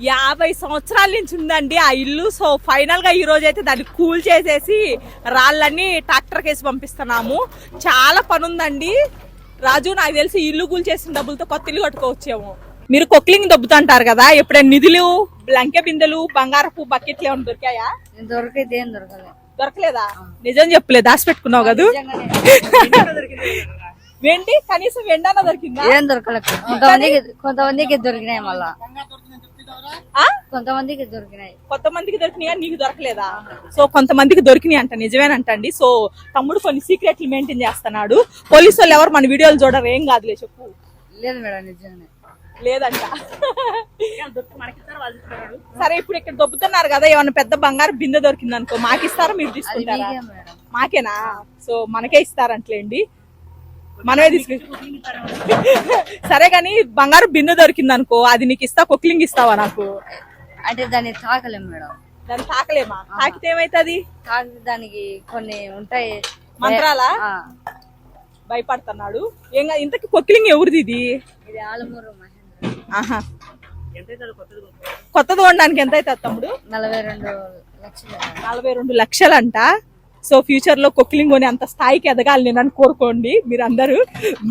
యాభై సంవత్సరాల నుంచి ఉందండి ఆ ఇల్లు. సో ఫైనల్గా ఈ రోజు అయితే దాన్ని కూల్ చేసేసి రాళ్ళన్నీ ట్రాక్టర్ కేసి పంపిస్తున్నాము. చాలా పని ఉందండి రాజు నాకు తెలిసి ఇల్లు కూల్ చేసిన డబ్బులతో కొత్త ఇల్లు కట్టుకోవచ్చేమో. మీరు కొక్లింగ్ దొబ్బుతుంటారు కదా ఎప్పుడైనా నిధులు లంకె బిందెలు బంగారపు బకెట్లు ఏమైనా దొరికాయా? దొరికితే ఏం దొరకదు. దొరకలేదా? నిజం చెప్పలేదు? దాచి పెట్టుకున్నావు కదా? వెండి కనీసం వెండన్న దొరికిందా? ఏం దొరకలేదు. కొంతమందికి కొంతమందికి దొరికినాయి మళ్ళా? కొంతమందికి దొరికినాయి. కొంతమందికి దొరికినాయా? నీకు దొరకలేదా? సో కొంతమందికి దొరికినాయి అంట నిజమేనంటండి. సో తమ్ముడు కొన్ని సీక్రెట్లు మెయింటైన్ చేస్తున్నాడు. పోలీసు వాళ్ళు ఎవరు మన వీడియోలు చూడరు ఏం కాదులే చెప్పు. లేదు మేడం నిజంగానే లేదంట. సరే ఇప్పుడు ఇక్కడ దొబ్బుతున్నారు కదా ఏమన్నా పెద్ద బంగారు బిందె దొరికింది అనుకో మాకిస్తారా? మీరు తీసుకుంటారా? మాకేనా? సో మనకే ఇస్తారంట్లేండి. మనమే తీసుకు సరే కానీ బంగారు బిందె దొరికింది అనుకో అది నీకు ఇస్తా కొక్లింగ్ ఇస్తావా నాకు? అంటే దాన్ని తాకలేం మేడం. దాన్ని తాకలేమా? తాకితే ఏమైతుంది? దానికి కొన్ని ఉంటాయి. మంత్రాలా? భయపడుతున్నాడు. ఏం ఇంతకి కొక్లింగ్ ఎవరిది ఇది? ఆలమూరు ఆహా. కొత్తది కొనడానికి ఎంత అవుతుంది తమ్ముడు నలభై రెండు లక్షలు. నలభై రెండు లక్షలంట. సో ఫ్యూచర్లో కొక్లింగ్ కొని అంత స్థాయికి ఎదగాలి నేను అని కోరుకోండి. మీరు అందరూ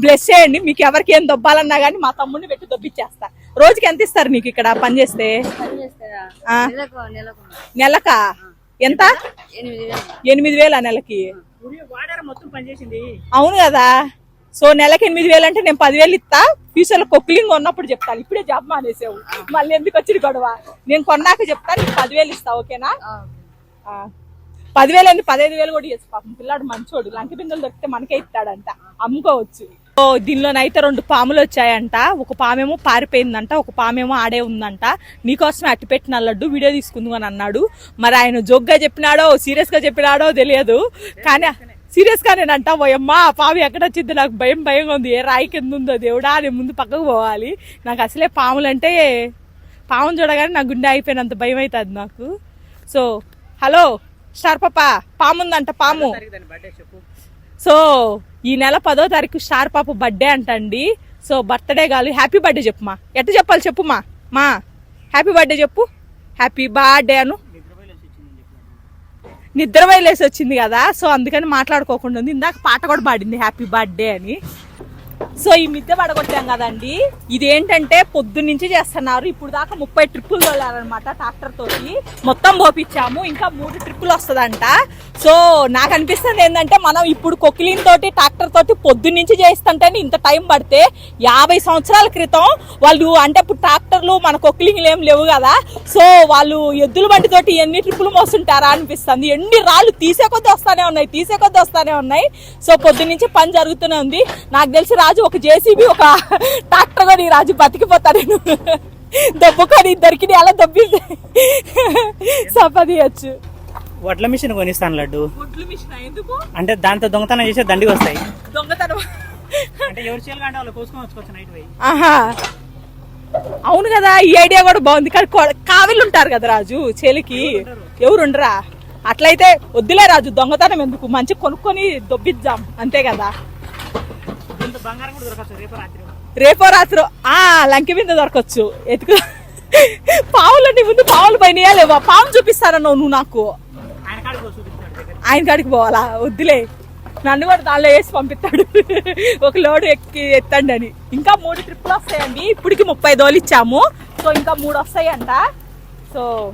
బ్లెస్ చేయండి. మీకు ఎవరికి ఏం దొబ్బాలన్నా కానీ మా తమ్ముడిని పెట్టి దొబ్బిచ్చేస్తా. రోజుకి ఎంత ఇస్తారు నీకు ఇక్కడ పని చేస్తే. నెలకు నెలకు. నెలకా? ఎంత? ఎనిమిది వేలు. నెలకి? వాడారా మొత్తం పనిచేసింది అవును కదా. సో నెలకి ఎనిమిది వేలు అంటే నేను పదివేలు ఇస్తా. ఫ్యూచర్లో కొక్లింగ్ ఉన్నప్పుడు చెప్తాను. ఇప్పుడే జాబ్ మానేసావు. మళ్ళీ ఎందుకు వచ్చింది గొడవ? నేను కొన్నాక చెప్తాను నీకు పదివేలు ఇస్తా ఓకేనా. పదివేలు అని పదహైదు వేలు కూడా ఇవ్వచ్చు పాపం పిల్లాడు మంచోడు. లంక బిందెలు దొరికితే మనకే ఇస్తాడంట. అమ్ముకోవచ్చు. దీనిలోనైతే రెండు పాములు వచ్చాయంట. ఒక పామేమో పారిపోయిందంట. ఒక పామేమో ఆడే ఉందంట. నీకోసమే అట్టు పెట్టిన లడ్డు వీడియో తీసుకుంది అని అన్నాడు. మరి ఆయన జోక్గా చెప్పినాడో సీరియస్గా చెప్పినాడో తెలియదు. కానీ సీరియస్గా నేనంట పోయమ్మా ఆ పాము ఎక్కడ వచ్చింది? నాకు భయం భయంగా ఉంది. ఏ రాయి కింద ఉందో దేవుడా? నేను ముందు పక్కకు పోవాలి. నాకు అసలే పాములంటే పామును చూడగానే నా గుండె అయిపోయినంత భయం అవుతుంది నాకు. సో హలో స్టార్ పాప పాము. ఉందంట పాము సో ఈ నెల పదో తారీఖు స్టార్ పాప బర్త్డే అంటండి. సో బర్త్డే కాదు హ్యాపీ బర్త్డే చెప్పు మా ఎట్ట చెప్పాలి చెప్పు మా మా హ్యాపీ బర్త్డే చెప్పు. హ్యాపీ బర్త్డే అను. నిద్ర లేసి వచ్చింది కదా సో అందుకని మాట్లాడుకోకుండా ఉంది. ఇందాక పాట కూడా పాడింది హ్యాపీ బర్త్డే అని. సో ఈ మిద్దె పడగొట్టాం కదండి. ఇది ఏంటంటే నుంచి చేస్తున్నారు. ఇప్పుడు దాకా ముప్పై ట్రిప్పులు తోలారనమాట ట్రాక్టర్ తోటి. మొత్తం పోపించాము ఇంకా మూడు ట్రిప్పులు వస్తుందంట. సో నాకు అనిపిస్తుంది ఏంటంటే మనం ఇప్పుడు కొక్కిలిన్ తోటి ట్రాక్టర్ తోటి పొద్దున్న చేస్తుంటే చేస్తుంటేనే ఇంత టైం పడితే యాభై సంవత్సరాల క్రితం వాళ్ళు అంటే ఇప్పుడు ట్రాక్టర్లు మన కొక్లింగ్లు ఏం లేవు కదా. సో వాళ్ళు ఎద్దుల బండి తోటి ఎన్ని ట్రిప్పులు మోస్తుంటారా అనిపిస్తుంది. ఎన్ని రాళ్ళు తీసే కొద్ది వస్తానే ఉన్నాయి తీసే కొద్ది వస్తానే ఉన్నాయి. సో పొద్దున్న పని జరుగుతూనే ఉంది. నాకు తెలిసి రాజు ఒక జేసీబీ ఒక ట్రాక్టర్ కొని రాజు బతికిపోతా నేను. దెబ్బకొని ఇద్దరికి అలా దబ్బి సంపాదించచ్చు వడ్ల మిషన్ కొనిస్తాను లడ్డు. అంటే దాంతో దొంగతనం చేసే దండికి వస్తాయి. దొంగతనం. అంటే ఎవరు వాళ్ళు కోసుకొని నైట్ పోయి. ఆహా. అవును కదా ఈ ఐడియా కూడా బాగుంది. కానీ కొ- కావిళ్ళు ఉంటారు కదా రాజు చెలికి. ఎవరు ఉండరా? అట్లయితే వద్దులే రాజు దొంగతనం ఎందుకు? మంచి కొనుక్కొని దొబ్బిద్దాం. అంతే కదా ఇంత బంగారం కూడా దొరకచ్చు రేపు రాత్రి. లంకి మీద దొరకచ్చు. ఎతుకు పావులు నీ ముందు పావులు పైన లేవా పాము చూపిస్తారన్నావు నువ్వు నాకు? ఆయన కాడికి పోవాలా? వద్దులే. నన్ను కూడా దానిలో వేసి పంపిస్తాడు. ఒక లోడు ఎక్కి ఎత్తండి అని. ఇంకా మూడు ట్రిప్పులు వస్తాయండి. ఇప్పటికి ముప్పై దోలు ఇచ్చాము. సో ఇంకా మూడు వస్తాయంట. సో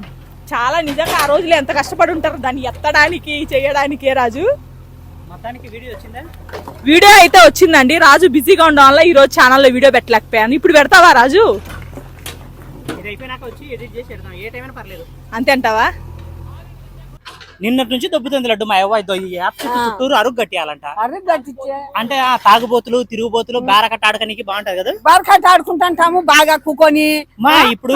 చాలా నిజంగా ఆ రోజులు ఎంత కష్టపడి ఉంటారు. దాన్ని ఎత్తడానికి చేయడానికి రాజు. వీడియో వచ్చిందా? వీడియో అయితే వచ్చిందండి. రాజు బిజీగా ఉండడం వల్ల ఈ రోజు ఛానల్లో వీడియో పెట్టలేకపోయాను. ఇప్పుడు పెడతావా రాజు? ఇది అయిపోయినాక వచ్చి ఎడిట్ చేసి పెడతాం ఏ టైం అయినా పర్లేదు అంతే అంటావా నిన్నటి నుంచి దొబ్బుతుంది లడ్డు మా అవ్వ. ఇదో ఈ యాప్ చుట్టూ చుట్టూరు అరుగు కట్టియాలంట. అరే గట్టిచ్చే అంటే ఆ తాగుబోతులు తిరుగుబోతులు బేరకట్ట ఆడకనికి బాగుంటది కదా? బరకట్ట ఆడుకుంటాంటాము బాగా కుకొని. మా ఇప్పుడు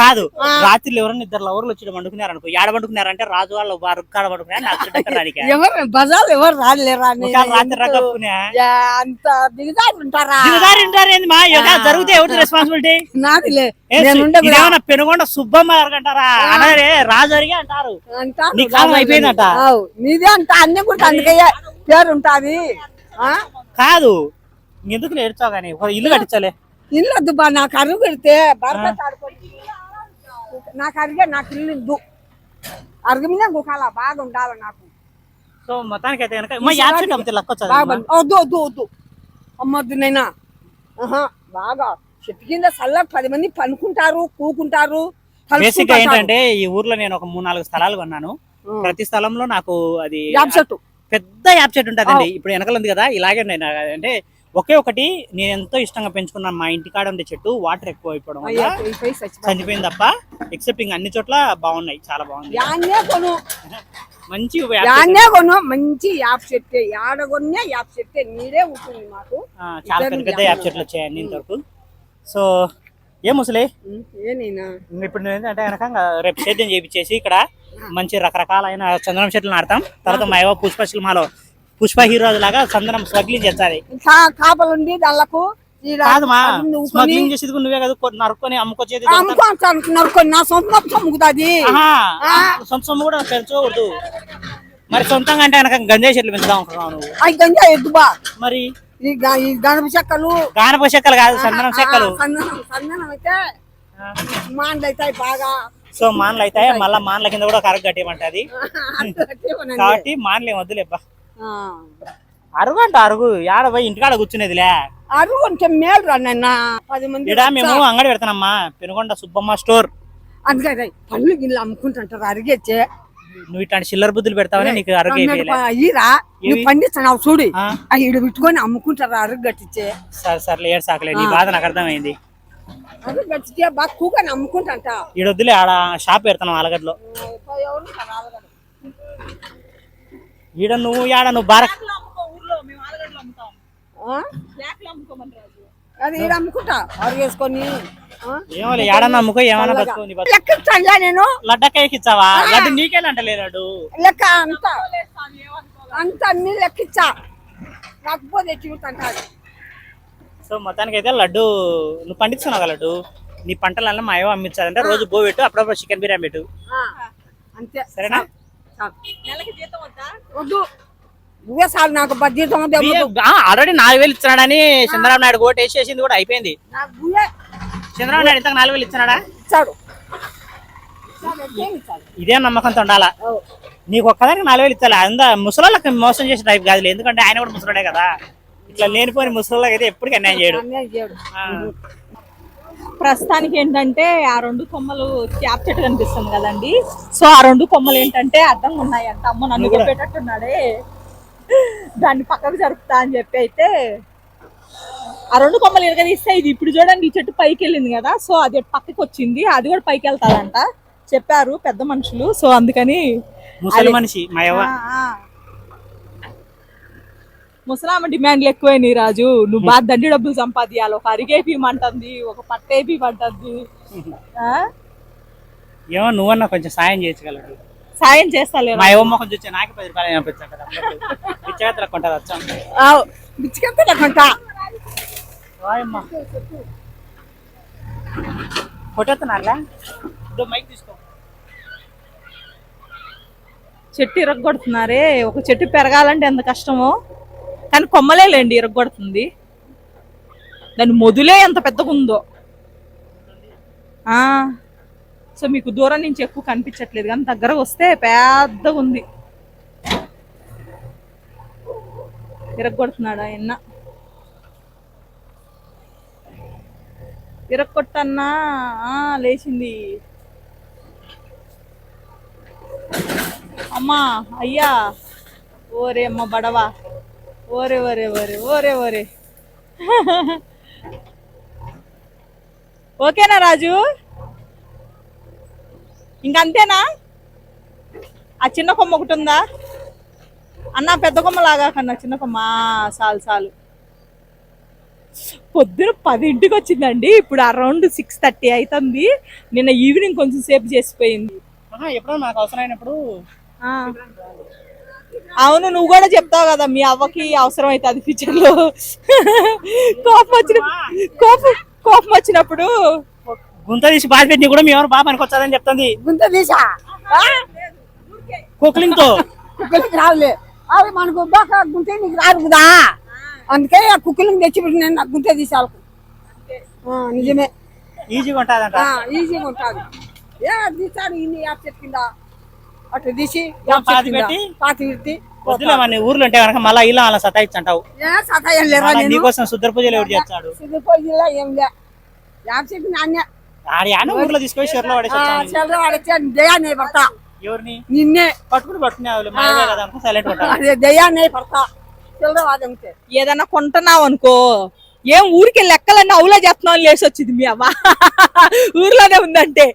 కాదు రాత్రి ఎవరైనా ఇద్దరు లవర్లు వచ్చి వండుకున్నారు అనుకో ఏడ వండుకున్నారంటే రాజు వాళ్ళ వారు కాడ వండుకున్నారు ఎవరు బజార్లు ఎవరు రాలేరా రాత్రి అంత ఉంటారా దిగదారి ఉంటారు ఏంది మా? జరిగితే ఎవరి రెస్పాన్సిబిలిటీ పెనుగొండ సుబ్బమ్మ అంటారా? అనరే రాజు అరిగే అంటారు. నీ కాలం అయిపోయిందట. నీదే అంట అన్ని కూడా అందుకే పేరు ఉంటాది? కాదు. ఎందుకు నేర్చావు కానీ? ఇల్లు కట్టించాలి. ఇల్లు వద్దు బా నాకు అరుగు పెడితే ఆడుకొని నాకు అరిగే నాకు ఇల్లు ఇద్దు. అరగమినే గుకాల బాగా ఉండాలి నాకు. సో మొత్తానికి అయితే కనుక మా అమ్మితే లక్క బం- వద్దు వద్దు వద్దు. అమ్మొద్దు నైనా. బాగా. చెట్టు కింద చల్ల పది మంది పనుకుంటారు కూకుంటారు. బేసిక్. ఏంటంటే ఈ ఊర్లో నేను ఒక మూడు నాలుగు స్థలాలు కొన్నాను. ప్రతి స్థలంలో నాకు అది యాప్ చెట్టు పెద్ద యాప్ చెట్టు ఉంటుందండి. ఇప్పుడు వెనకాల ఉంది కదా ఇలాగే నేను అంటే ఒకే ఒకటి నేను ఎంతో ఇష్టంగా పెంచుకున్నాను. మా ఇంటి కాడ ఉండే చెట్టు వాటర్ ఎక్కువ అయిపోవడం. చనిపోయింది తప్ప ఎక్సెప్ట్ ఇంకా అన్ని చోట్ల బాగున్నాయి చాలా బాగుంది మంచి కొను. మంచి యాప్ చెట్టే యాడ కొన్నే యాప్ చెట్టే నీడే ఉంటుంది మాకు. చాలా పెద్ద పెద్ద యాప్ చెట్లు వచ్చాయి అన్ని ఇంతవరకు. సో ఏ ముసలి? ఇప్పుడు నేను ఏంటంటే కనుక రేపు సేద్యం చేయించేసి ఇక్కడ మంచి రకరకాలైన చందనం చెట్లు నాడతాం తర్వాత మా ఏవో పుష్ప సినిమాలో పుష్ప హీరోజ్ లాగా చందనం స్మగ్లింగ్ చేస్తుంది. కాపలుండి దాళ్ళకు ఈడ కాదు మా అది నువ్వు కొని స్మగ్లింగ్ చేసేది నువ్వే కదా నరుక్కొని అమ్ముకొచ్చేది నరుకొని నా సొంత అమ్ముకుతుంది సొంత సొమ్ము కూడా పెంచుకోకూడదు మరి సొంతంగా అంటే కనుక గంజాయి చెట్లు పెంచుదాం అనుకున్నావు నువ్వు. ఎద్దుబా. మరి? ఈ గణప చెక్కలు. గానప చెక్కలు కాదు చందనం చెక్కలు. సందనం సందనం అయితే మాండ్లు అవుతాయి బాగా. సో మాన్లు అయితే మళ్ళా మాన్ల కింద కూడా కరగ కట్టేయమంటది. కాబట్టి మాన్లు ఏం వద్దులేబ్బా. అరుగు అంట అరుగు. యాడ పోయి ఇంటికాడ కూర్చునేదిలే. అరువు అంటే మేలు రా నాయన. పది మంది ఇడా మేము అంగడి పెడతానమ్మా. పెనుగొండ సుబ్బమ్మ స్టోర్. అందుకే పళ్ళు గిల్లు అమ్ముకుంటుంటారు అరిగేచ్చే. నువ్వు ఇట్లాంటి చిల్లర బుద్ధులు పెడతావని నీకు అరుగు పండిస్తున్నావు చూడు. ఈడ పెట్టుకొని అమ్ముకుంటారు అరుగు గట్టించే సరే సర్లే ఏడు సాకలే నీ బాధ నాకు అర్థమైంది. అరుగు గట్టించే బాగా కూకొని అమ్ముకుంటుంట. ఈడ వద్దులే ఆడ షాప్ పెడతాను రాలగలరు. ఈడ నువ్వు యాడ నువ్వు బార అది ఈడ అమ్ముకుంటా. అరుగేసుకొని? ఏమో ఏడన్నా అమ్ముకో ఏమన్నా బతుకో నీ బతుకు. లెక్కించాలా నేను? లడ్డకాయకి ఇచ్చావా? లడ్డు లెక్క అంత. అంత అన్ని సో మొత్తానికి అయితే లడ్డు నువ్వు పండిస్తున్నావు కదా లడ్డు? నీ పంటలన్నీ మా ఏవో అమ్మించాలంటే రోజు బో పెట్టు అప్పుడప్పుడు చికెన్ బిర్యానీ పెట్టు. అంతే. సరేనా. నెలకి జీతం వద్దు. నువ్వే సార్ నాకు బడ్జెట్ ఆల్రెడీ నాలుగు వేలు ఇచ్చినాడని చంద్రబాబు నాయుడు ఓటు వేసేసింది కూడా అయిపోయింది. చంద్రబాబు నాయుడు ఇంతకు నాలుగు వేలు ఇచ్చినాడా? ఇచ్చాడు? ఇదే నమ్మకంతో ఉండాలా. నీకు ఒక్కదానికి నాలుగు వేలు ఇచ్చాలి? అంద ముసలోళ్ళకి మోసం చేసే టైప్ కాదు ఎందుకంటే ఆయన కూడా ముసలోడే కదా. ఇట్లా లేనిపోయిన ముసలోళ్ళకి అయితే ఎప్పటికీ అన్యాయం చేయడు. ప్రస్తుతానికి ఏంటంటే ఆ రెండు కొమ్మలు క్యాప్ చెట్టు కనిపిస్తుంది కదండి. సో ఆ రెండు కొమ్మలు ఏంటంటే అడ్డంగా ఉన్నాయంట. అమ్మ నన్ను చెప్పేటట్టున్నాడే. దాన్ని పక్కకు జరుపుతా అని చెప్పి అయితే ఆ రెండు కొమ్మలు ఎరగదీస్తే ఇది ఇప్పుడు చూడండి ఈ చెట్టు పైకి వెళ్ళింది కదా సో అది పక్కకి వచ్చింది అది కూడా పైకి వెళ్తాదంట చెప్పారు పెద్ద మనుషులు సో అందుకని మనిషి. ముసలామ డిమాండ్లు ఎక్కువైనాయి రాజు. నువ్వు బాగా దండి డబ్బులు సంపాదించాలి ఒక అరిగేపిమంటుంది ఒక పట్టేపిమంటుంది? ఏమో నువ్వన్నా కొంచెం సాయం చేయగలడు. సాయం చేస్తాలే మా యవ్వ మొహం చూస్తే నాకే పది రూపాయలు కదా కొంటారు వచ్చాం మైక్ తీసుకో. చెట్టు ఇరగొడుతున్నారే ఒక చెట్టు పెరగాలంటే ఎంత కష్టమో. కానీ కొమ్మలే లేండి ఇరగొడుతుంది. దాని మొదులే ఎంత పెద్దగా ఉందో ఆ. సో మీకు దూరం నుంచి ఎక్కువ కనిపించట్లేదు కానీ దగ్గర వస్తే పెద్దగా ఉంది. ఇరగొడుతున్నాడు ఎన్న? ఇరగొట్టన్నా ఆ, లేచింది. అమ్మా అయ్యా. ఓరే అమ్మ బడవా. ఓరే ఓరే ఓరే ఓరే ఓరే. ఓకేనా రాజు? ఇంకంతేనా? ఆ చిన్న కొమ్మ ఒకటి ఉందా? అన్న పెద్ద కొమ్మ లాగా కన్నా చిన్న కొమ్మ. చాలు చాలు. పొద్దున పదింటికి వచ్చిందండి. ఇప్పుడు అరౌండ్ సిక్స్ థర్టీ అవుతుంది నిన్న ఈవినింగ్ కొంచెం సేపు చేసిపోయింది. ఎప్పుడో నాకు అవసరమైనప్పుడు. అవును నువ్వు కూడా చెప్తావు కదా మీ అవ్వకి అవసరం అవుతుంది ఫ్యూచర్లో. కోపం వచ్చిన కోపం కోపం వచ్చినప్పుడు గుంత తీసి బాధ పెట్టి కూడా మీ ఎవరు బాగా పనికొచ్చాదని చెప్తుంది. గుంత తీసా? కుక్లింగ్తో కుక్కలకి రావులే. అవి మనకు బాగా గుంత నీకు రాదు కదా? అందుకే ఆ కుక్కలను తెచ్చిపెట్టి నేను నాకు గుంత తీసాలకు నిజమే. ఈజీగా ఉంటుందంట. ఈజీగా ఉంటుంది. ఏ తీసాడు ఇన్ని యాప్ చెట్టు కింద. అట్లా తీసి పాతి పెట్టి? పాతి పెట్టి వద్దులే మన ఊర్లో ఉంటే కనుక మళ్ళీ ఇలా అలా సతాయిచ్చంటావు ఏ సతాయం నేను? నీకోసం శుద్ధ పూజలు ఎవరు చేస్తాడు? సిద్ధిపోయిలా ఏం లే. యాప్ చెట్టు నాణ్య ఆడి ఊర్లో తీసుకొని పడేసి పడతా. ఎవరిని? నిన్నే. పట్టుకుని పట్టుకునే సైలెంట్ పడతా. ఏదన్నా కొంటున్నావు అనుకో. ఏం ఊరికి లెక్కలన్నీ అవులా చేస్తున్నావు లేసి వచ్చింది మీ అవ్వ. ఊర్లోనే ఉందంటే.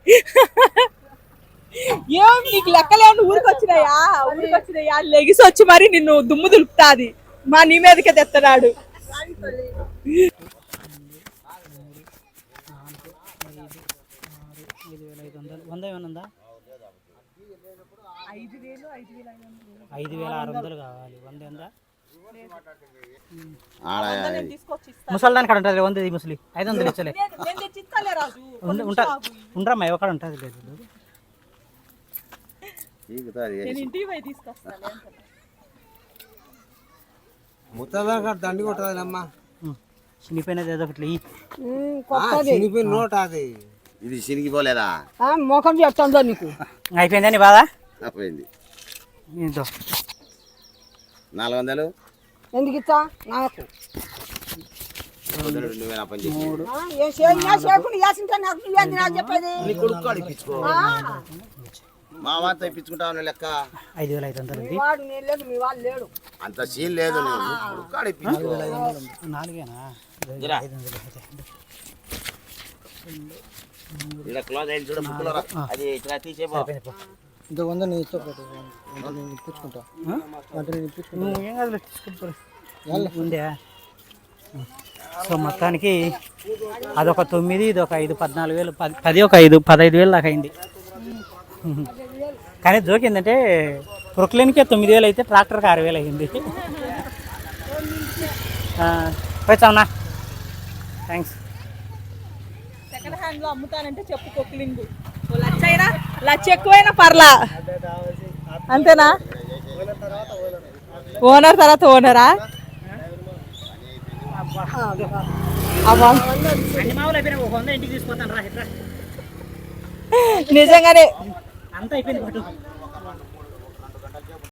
ఏం నీకు లెక్కలేమన్నా ఊరికి వచ్చినాయా? ఊరికి వచ్చినాయా? లెగిసి వచ్చి మరి నిన్ను దుమ్ము దులుపుతాది. మా నీ మీదకే తెస్తున్నాడు వంద ఏమైనా ఉందా ఐదు వేల ఆరు వందలు కావాలి. వంద ఉందా ముసల్దాని కాడ ఉంటుంది వంద ముసలి. ఐదు వందలు ఇచ్చలే. ఉండ- ఉంటా ఉండరా మా ఎక్కడ ఉంటుంది లేదు. నేను ఇంటికి పోయి తీసుకొస్తాను ముత్తదా దండి కొట్టదమ్మా. చినిపోయినది ఏదో ఒకటి. చినిపోయిన నోట అది. ఇది చినిగిపోలేదా ఆ, ముఖం చెప్తాందో నీకు? అయిపోయిందా నీ బాధ? పోయింది ఇదో నాలుగు వందలు? ఎందుకు ఇస్తా? నాకు. మా వారితో ఇప్పించుకుంటావు లెక్క. ఐదు వేల ఐదు వందలు ఉంది. మీ వాడు నేను లేదు మీ వాళ్ళు లేడు. అంత సీన్ లేదు నాలుగేనా. ఐదు వందలు. అయింది చూడ బుక్లో. అది ఇట్లా తీసేపో. వంద నేను ఇస్తా నేను ఇప్పించుకుంటా. అంటే నేను ఇప్పించుకుంటా. నువ్వు ఏం కాదు తీసుకుంటా ఉందే సో మొత్తానికి అదొక తొమ్మిది ఇది ఒక ఐదు పద్నాలుగు వేలు పది పది ఒక ఐదు పదహైదు వేలు దాకా అయింది. కానీ జోక్ ఏంటంటే ప్రొక్లైన్కే తొమ్మిది వేలు అయితే ట్రాక్టర్కి ఆరు వేలు అయింది. పోయిస్తామన్నా థ్యాంక్స్ సెకండ్ హ్యాండ్లో అమ్ముతానంటే చెప్పు కొక్లింగ్ లచ్చ అయినా లచ్చ ఎక్కువైనా పర్లా. అంతేనా? ఓనర్ తర్వాత ఓనరా? నిజంగానే అంతా అయిపోయింది